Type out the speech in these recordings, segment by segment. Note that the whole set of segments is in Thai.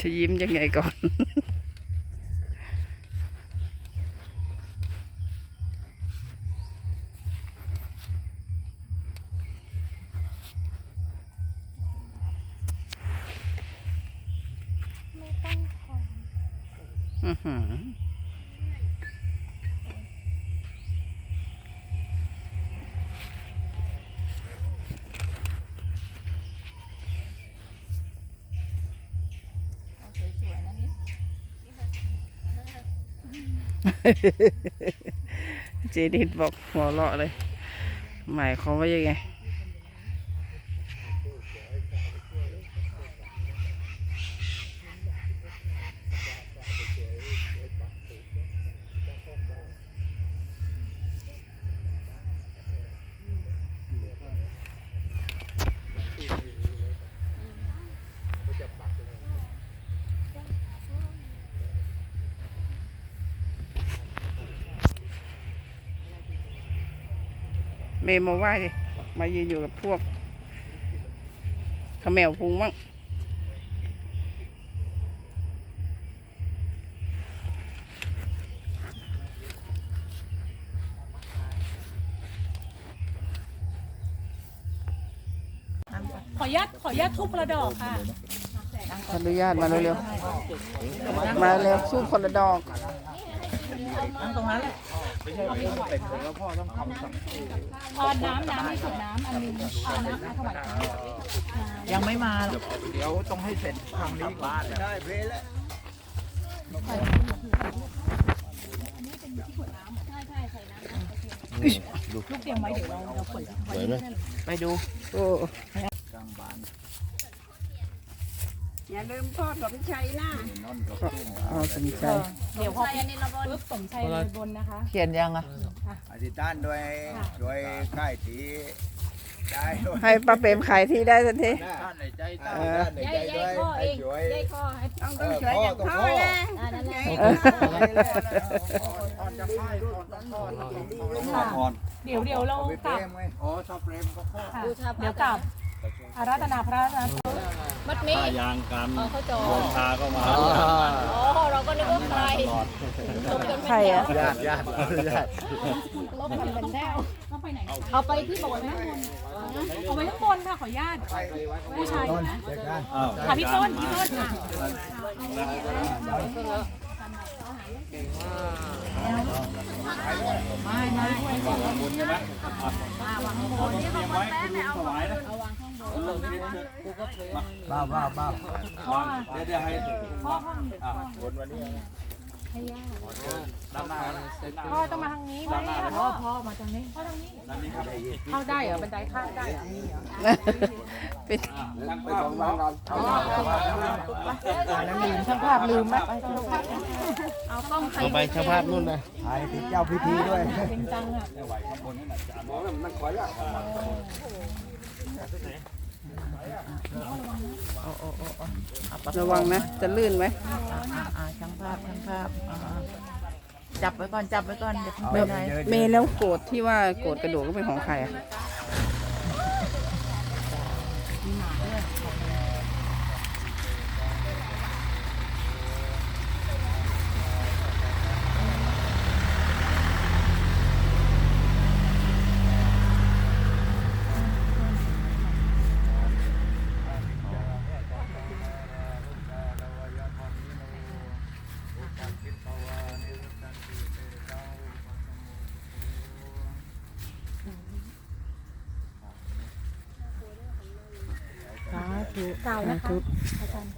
จะยิ้มยังไงก่อนไม่ต้องขออื้อหือ เจดิตบอกหัวเราะเลย หมายความว่ายังไง เมย์มาไหว้ดิมายืนอยู่กับพวกเขมวพุงมั่งขออนุญาตขออนุญาตทุบกระดอกค่ะ ขออนุญาตมาเร็วๆมาเร็วสู้คนละดอกตรงนั้น แหละเอาน้ำน้ำให้สุดน้ำอันนึงเอาน้ำมาถวายพระยังไม่มาหรอกเดี๋ยวต้องให้เสร็จทางนี้บ้านได้เพลแล้วลูกเตรียมไว้เดี๋ยวเราเราขนไว้ไปดูโอ้กลางบ้าน อย่าลืมทอดขนมชัยนะนอนกับเอาสนใจเดี๋ยวพอปุ๊บสมชัยเลยบนนะคะเขียนยังอะอธิษฐานด้วยด้วยค่ายตีได้ด้วยให้ป้าเปรมขายที่ได้ทันทีท่านในใจท่านในใจด้วยให้ช่วยต้องต้องช่วยอย่างพ่อนะพรเดี๋ยวเดี๋ยวเราเอาไปกเปรลับมไว้อ๋อชอบเปรมก็พ่อค่ะเดี๋ยวกลับ อารัตนาพระรัตนามัดมีถ้ายางกันเขาจอลงพาก็มาอ๋อเราก็นึกว่าใครตลอดตกจนใครอะญาติญาติญาติลบกันเป็นแถวต้องไปไหนเอาไปที่โบสถ์นะเอาไว้ข้างบนค่ะขออนุญาตผู้ชายนะเด็กกันอ้าวค่ะพี่ต้นพี่ต้นค่ะไม่ไม่บุญใช่ไหมเอาเตรียมไว้คุณลุงถวายนะ บ้าบ้าบ้าเดี๋ยวเดี๋ยวให้พ่อพ่ออะบนวันนี้ด้านหน้านะด้านหน้าพ่อต้องมาทางนี้ไหมพ่อพ่อมาทางนี้พ่อทางนี้ด้านนี้ครับเข้าได้เหรอบันไดข้ามได้เหรอเป็นตั้งภาพวางลืมช่างภาพลืมไหมเอากล้องใครไปช่างภาพนู่นนะถ่ายติดเจ้าพิธีด้วยเป็นจังอะไหวข้างบนนั่นน่ะจานมันขอยละ ระวังนะ จะลื่นไหมอ่าอ่าช่างภาพช่างภาพอ่าจับไว้ก่อนจับไว้ก่อนเดี๋ยวเพิ่งไปไหน เมย์แล้วโกรธที่ว่าโกรธกระดูกก็เป็นของใครอะ เก่านะคะพระอาจารย์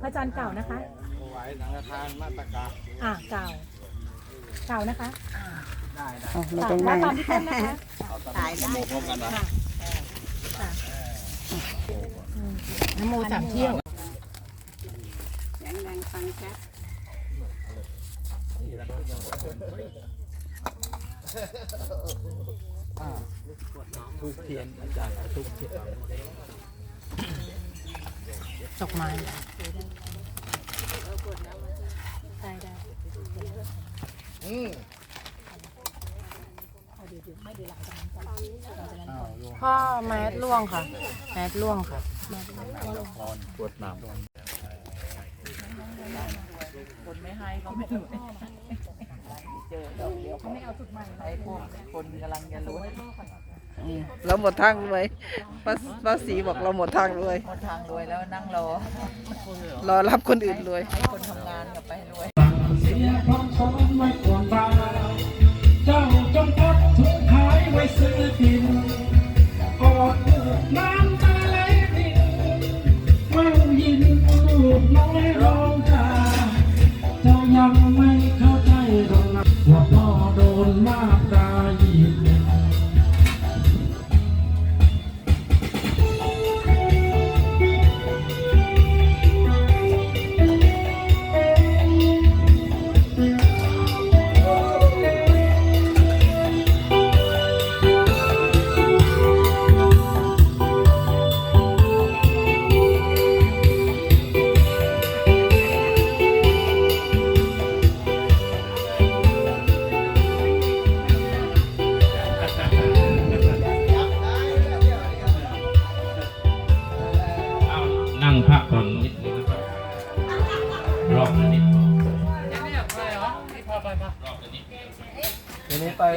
พระอาจารย์เก่านะคะถวายสังฆทานมาตรการอะเก่าเก่านะคะได้ได้เอาไม่ค่ะต้องแล้นั่วงตามที่ต้นนะคะตายได้พร้อมกันนะนโมสามเที่ยวแข็งแรงฟังชัด อ่าทูกเทียนอาจารย์เอาทูกเทียนจอกไม้ตายได้อืมพ่อแมสล่วงค่ะ แมสล่วงค่ะปวดน้ำคนไม่ให้ก็ไม่ถึง เจอเดียวเขาไม่เอาจุดใหม่ไอ้พวกคนกำลังจะรู้เราหมดทางเลยป้าป้าสีบอกเราหมดทางเลยหมดทางรวยแล้วนั่งรอ รอรับคนอื่นเลยให้คนทำงานกลับไปรวย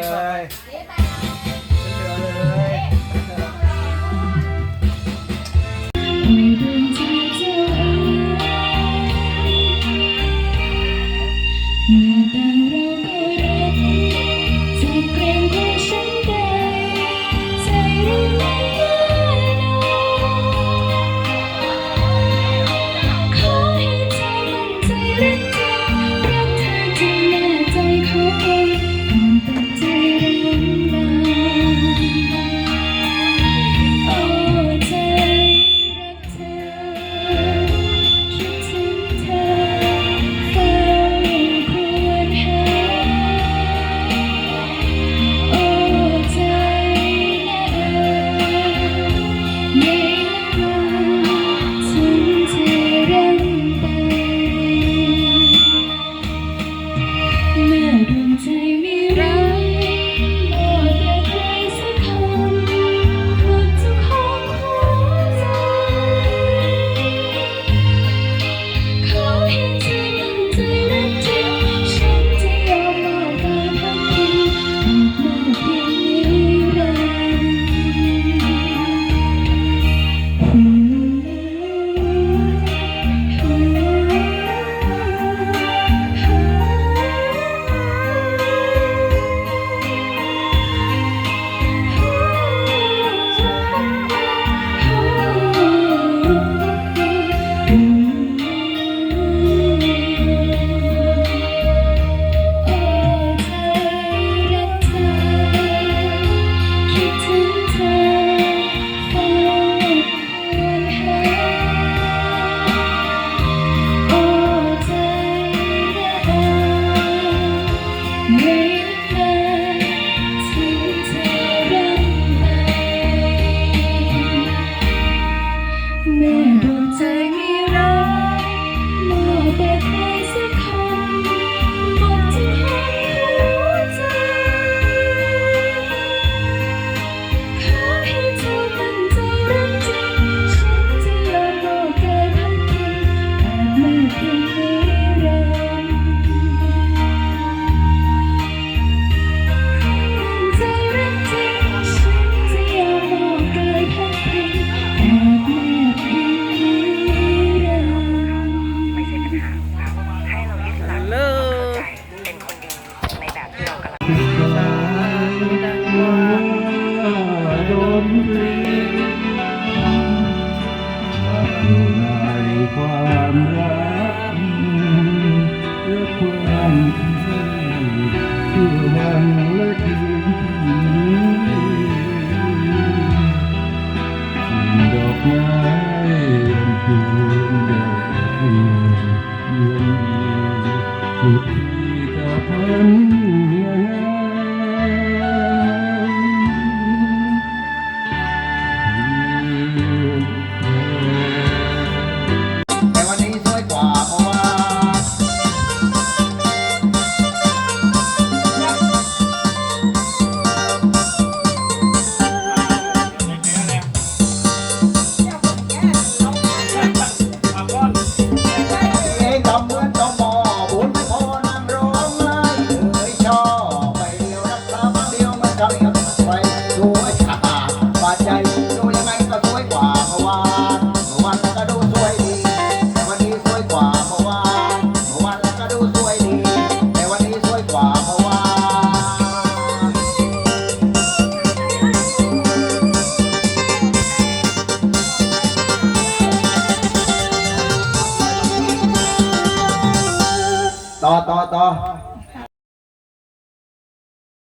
拜拜